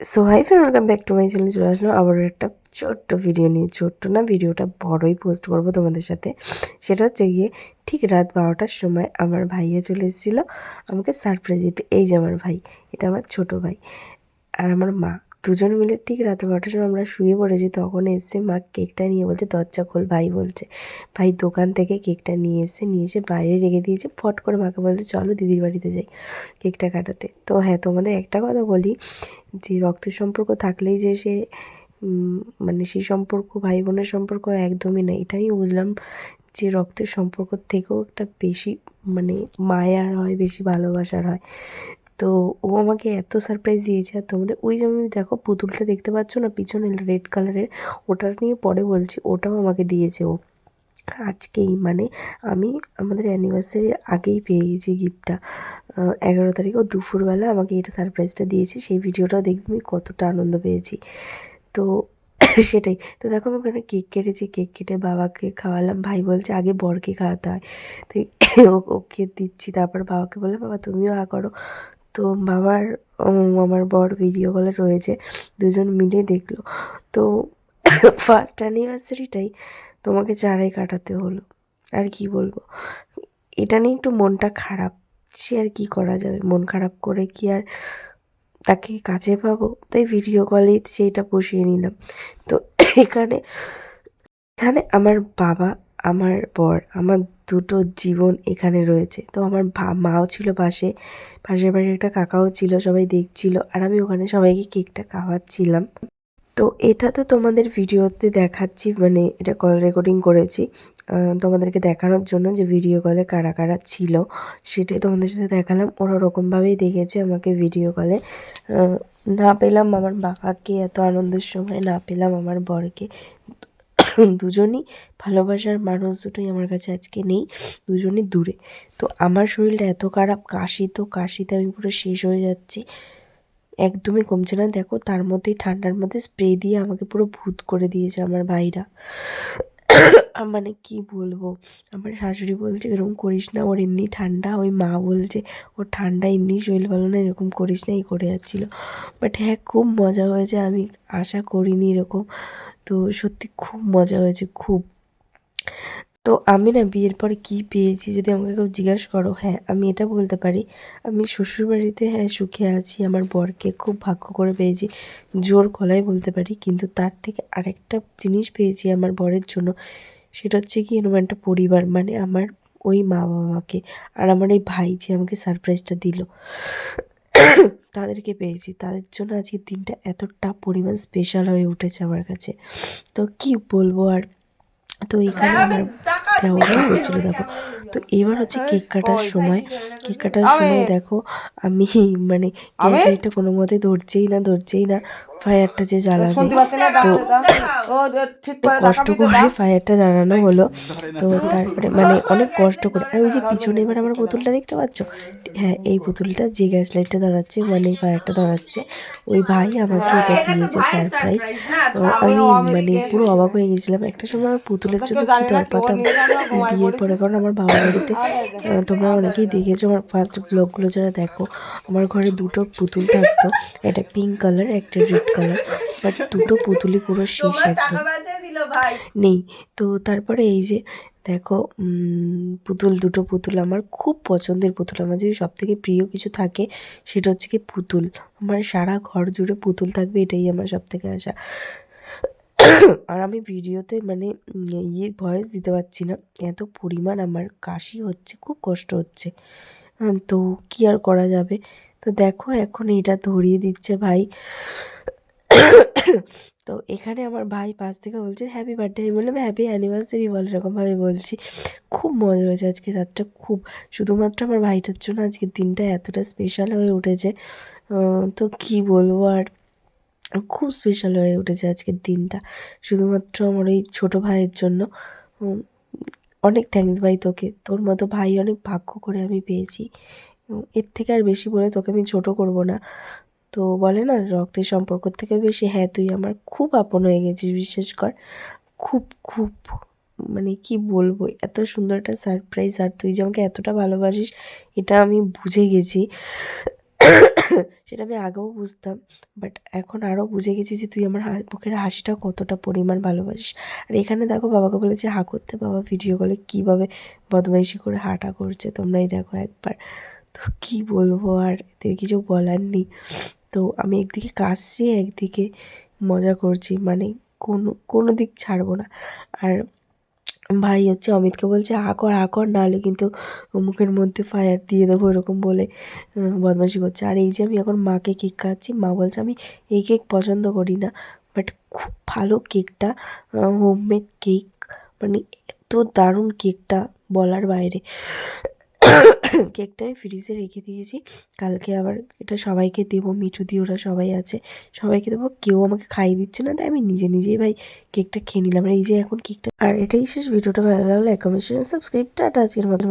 So hi friend welcome back to my channel চলে আসলাম আবারও একটা ছোট্ট ভিডিও নিয়ে, ছোট্ট না ভিডিওটা বড়ই পোস্ট করব তোমাদের সাথে। সেটা হচ্ছে গিয়ে, ঠিক রাত বারোটার সময় আমার ভাইয়া চলে এসেছিল আমাকে সারপ্রাইজ দিতে। এই যে আমার ভাই, এটা আমার ছোট ভাই আর আমার মা। দুজন মিলে ঠিক রাত বারোটার সময় আমরা শুয়ে পড়েছি, তখন এসে মা কেকটা নিয়ে বলছে, দরজা খোল ভাই, বলছে। ভাই দোকান থেকে কেকটা নিয়ে এসে নিয়ে এসে বাইরে রেখে দিয়েছে, ফট করে মাকে বলছে, চলো দিদির বাড়িতে যাই কেকটা কাটাতে। তো হ্যাঁ তোমাদের একটা কথা বলি, যে রক্ত সম্পর্ক থাকলেই যে সে মানে সেই সম্পর্ক, ভাই বোনের সম্পর্ক একদমই না এটাই বুঝলাম যে রক্তের সম্পর্ক থেকেও একটা বেশি মানে মায়ার হয়, বেশি ভালোবাসার হয়। তো ও আমাকে এত সারপ্রাইজ দিয়েছে। আর তোমাদের, ওই যে আমি দেখো পুতুলটা দেখতে পাচ্ছ না, পিছনে রেড কালারের ওটা নিয়ে পরে বলছি, ওটাও আমাকে দিয়েছে ও। আজকেই মানে আমি আমাদের অ্যানিভার্সারির আগেই পেয়ে গেছি গিফটটা এগারো তারিখ ও দুপুরবেলা আমাকে এটা সারপ্রাইজটা দিয়েছে, সেই ভিডিওটাও দেখবি আমি কতটা আনন্দ পেয়েছি। তো সেটাই, তো দেখো আমি ওখানে কেক কেটেছি কেক কেটে বাবাকে খাওয়ালাম, ভাই বলছে আগে বরকে খাওয়াতে হয়। তো ওকে দিচ্ছি, তারপর বাবাকে বললাম, বাবা তুমিও হা করো। তো বাবার আমার বর ভিডিও কলে রয়েছে, দুজন মিলে দেখল। তো ফার্স্ট অ্যানিভার্সারিটাই তোমাকে চারাই কাটাতে হলো। আর কি বলব? এটা নিয়ে একটু মনটা খারাপ, সে আর কি করা যাবে? মন খারাপ করে কি আর তাকে কাছে পাবো? তাই ভিডিও কলেই সেইটা বসিয়ে নিলাম। তো এখানে এখানে আমার বাবা, আমার বর, আমার দুটো জীবন এখানে রয়েছে। তো আমার মাও ছিল পাশে। পাশের বাড়ির একটা কাকাও ছিল, সবাই দেখছিল। আর আমি ওখানে সবাইকে কেকটা খাওয়াচ্ছিলাম। তো এটা তো তোমাদের ভিডিওতে দেখাচ্ছি মানে এটা কল রেকর্ডিং করেছি। তোমাদেরকে দেখানোর জন্য যে ভিডিও কলে কারা কারা ছিল, সেটাই তোমাদের সাথে দেখালাম। ওরা ওরকমভাবেই দেখেছে আমাকে ভিডিও কলে না পেলাম আমার বাবাকে, এত আনন্দের সময় না পেলাম আমার বরকে। দুজনই ভালোবাসার মানুষ, দুটোই আমার কাছে আজকে নেই, দুজনই দূরে। তো আমার শরীরটা এত খারাপ, কাশি তো কাশিতে আমি পুরো শেষ হয়ে যাচ্ছি। একদমই কমছে না। দেখো, তার মধ্যেই, ঠান্ডার মধ্যে স্প্রে দিয়ে আমাকে পুরো ভূত করে দিয়েছে আমার ভাইরা। মানে কি বলব? আমার শাশুড়ি বলছে, এরকম করিস না, ওর এমনি ঠান্ডা। ওই মা বলছে, ওর ঠান্ডা, এমনি শরীর ভালো না, এরকম করিস না। এই করে যাচ্ছিল। বাট হ্যাঁ খুব মজা হয়েছে। আমি আশা করিনি এরকম। তো সত্যি খুব মজা হয়েছে, খুব। তো আমি না বিয়ের পর কী পেয়েছি যদি আমাকে কেউ জিজ্ঞাসা করো হ্যাঁ আমি এটা বলতে পারি। আমি শ্বশুরবাড়িতে হ্যাঁ সুখে আছি, আমার বরকে খুব ভাগ্য করে পেয়েছি, জোর গলায় বলতে পারি, কিন্তু তার থেকে আরেকটা জিনিস পেয়েছি আমার বরের জন্য, সেটা হচ্ছে কি এরকম একটা পরিবার মানে আমার ওই মা বাবাকে আর আমার এই ভাই যে আমাকে সারপ্রাইজটা দিল। তাদেরকে পেয়েছি। তাদের জন্য আজকের দিনটা এতটা পরিমাণ স্পেশাল হয়ে উঠেছে আমার কাছে। তো কি বলব আর? তো এইখানে আমার দেওয়া হয়েছিল দেখো। তো এবার হচ্ছে কেক কাটার সময়। কেক কাটার সময় দেখো আমি মানে কেকটা কোনো মতে ধরছেই না ধরছেই না। ফায়ারটা যে জ্বালাবে। তো কষ্ট করে ফায়ারটা জ্বালানো হলো। তো তারপরে মানে অনেক কষ্ট করে। আর ওই যে পিছনে এবার আমার পুতুলটা দেখতে পাচ্ছ? হ্যাঁ এই পুতুলটা যে গ্যাস লাইটটা ধরাচ্ছে মানে ফায়ারটা ধরাচ্ছে ওই ভাই আমাকে এটা দিয়েছে সারপ্রাইজ তো আমি মানে পুরো অবাক হয়ে গেছিলাম। একটা সময় আমার পুতুলের জন্য কি দর পাতাম বিয়ের পরে কারণ আমার বাবা বাড়িতে তোমরা অনেকেই দেখেছ আমার ফার্স্ট ব্লগগুলো যারা দেখো আমার ঘরে দুটো পুতুল থাকতো। একটা পিঙ্ক কালার একটা রেড কালার বাট দুটো পুতুলই পুরো শেষ একদম নেই। তো তারপরে এই যে দেখো পুতুল দুটো পুতুল আমার খুব পছন্দের পুতুল। আমার যদি সব থেকে প্রিয় কিছু থাকে সেটা হচ্ছে কি পুতুল। আমার সারা ঘর জুড়ে পুতুল থাকবে এটাই আমার সব থেকে আশা। আর আমি ভিডিওতে মানে ইয়ে ভয়েস দিতে পারছি না। এত পরিমাণ আমার কাশি হচ্ছে খুব কষ্ট হচ্ছে। তো কি আর করা যাবে? তো দেখো এখন এটা ধরিয়ে দিচ্ছে ভাই। তো এখানে আমার ভাই পাশ থেকে বলছে হ্যাপি বার্থডে আমি বললাম হ্যাপি অ্যানিভার্সারি বল এরকমভাবে বলছি। খুব মজা হয়েছে আজকে রাতটা, খুব। শুধুমাত্র আমার ভাইটার জন্য আজকের দিনটা এতটা স্পেশাল হয়ে উঠেছে। তো কি বলব আর? খুব স্পেশাল হয়ে উঠেছে আজকের দিনটা। শুধুমাত্র আমার ওই ছোটো ভাইয়ের জন্য। অনেক থ্যাঙ্কস ভাই তোকে। তোর মতো ভাই অনেক ভাগ্য করে আমি পেয়েছি। এর থেকে আর বেশি বলে তোকে আমি ছোট করব না। তো বলে না, রক্তের সম্পর্ক থেকে বেশি হ্যাঁ তুই আমার খুব আপন হয়ে গেছিস, বিশ্বাস কর। খুব খুব মানে কি বলব, এত সুন্দর একটা সারপ্রাইজ আর তুই যে আমাকে এতটা ভালোবাসিস, এটা আমি বুঝে গেছি। সেটা আমি আগেও বুঝতাম বাট এখন আরও বুঝে গেছি যে তুই আমার মুখের হাসিটা কতটা পরিমাণ ভালোবাসিস। আর এখানে দেখো, বাবাকে বলেছে, হা করতে বাবা ভিডিও কলে কীভাবে বদমাইশি করে হাঁটা করছে, তোমরাই দেখো একবার। তো কী বলব, আর এদের কিছু বলার নেই। তো আমি একদিকে কাশছি একদিকে মজা করছি। মানে কোনো কোনো দিক ছাড়বো না। আর ভাই হচ্ছে অমিতকে বলছে আ কর আ কর কিন্তু মুখের মধ্যে ফায়ার দিয়ে দেবো এরকম বলে আহ, বদমাইশি করছে। আর এই যে আমি এখন মাকে কেক খাচ্ছি মা বলছে আমি এই কেক পছন্দ করি না বাট খুব ভালো কেকটা হোমমেড কেক মানে এত দারুণ কেকটা বলার বাইরে। কেকটা আমি ফ্রিজে রেখে দিয়েছি। কালকে আবার এটা সবাইকে দেবো, মিঠু দিয়ে ওরা সবাই আছে। সবাইকে দেবো, কেউ আমাকে খাইয়ে দিচ্ছে না, তাই আমি নিজে নিজেই ভাই কেকটা খেয়ে নিলাম। এই যে এখন কেকটা আর এটাই শেষ, ভিডিওটা ভালো লাগলে একমেশন সাবস্ক্রাইব টাটা, আজকের মতো।